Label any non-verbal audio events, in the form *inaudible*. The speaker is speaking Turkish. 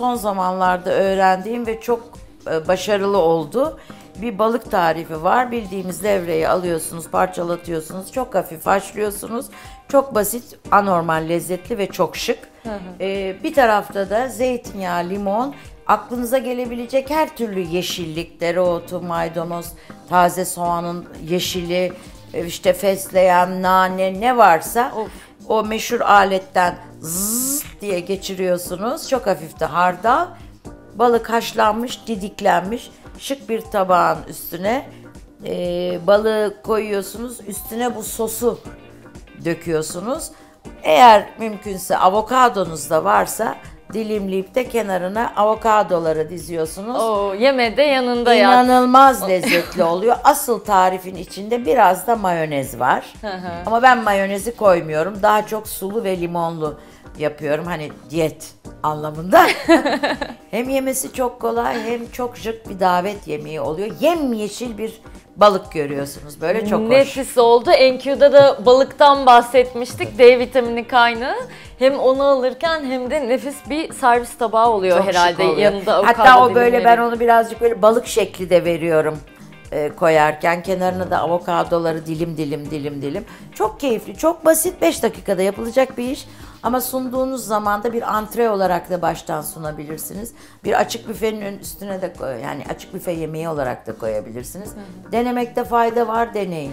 son zamanlarda öğrendiğim ve çok e, başarılı oldu. Bir balık tarifi var. Bildiğimiz levreyi alıyorsunuz, parçalatıyorsunuz. Çok hafif haşlıyorsunuz. Çok basit, anormal lezzetli ve çok şık. Ee, bir tarafta da zeytinyağı, limon, aklınıza gelebilecek her türlü yeşillik, dereotu, maydanoz, taze soğanın yeşili, e, işte fesleğen, nane ne varsa Of. o meşhur aletten zzz diye geçiriyorsunuz. Çok hafif de hardal. Balık haşlanmış, didiklenmiş. Şık bir tabağın üstüne e, balığı koyuyorsunuz. Üstüne bu sosu döküyorsunuz. Eğer mümkünse avokadonuz da varsa dilimleyip de kenarına avokadoları diziyorsunuz. Oo, yemede yanında yat. İnanılmaz *laughs* lezzetli oluyor. Asıl tarifin içinde biraz da mayonez var. Ama ben mayonezi koymuyorum. Daha çok sulu ve limonlu yapıyorum. Hani diyet anlamında. *laughs* hem yemesi çok kolay hem çok şık bir davet yemeği oluyor. Yemyeşil bir balık görüyorsunuz. Böyle çok hoş. Nefis oldu. NQ'da da balıktan bahsetmiştik. D vitamini kaynağı. Hem onu alırken hem de nefis bir servis tabağı oluyor Çok şık herhalde. oluyor. Yanında avokado Hatta o böyle ben dilimleri. onu birazcık böyle balık şekli de veriyorum e, koyarken. Kenarına da avokadoları dilim dilim dilim dilim. Çok keyifli, çok basit 5 dakikada yapılacak bir iş. Ama sunduğunuz zaman da bir antre olarak da baştan sunabilirsiniz. Bir açık büfenin üstüne de koy, yani açık büfe yemeği olarak da koyabilirsiniz. Denemekte fayda var, deneyin.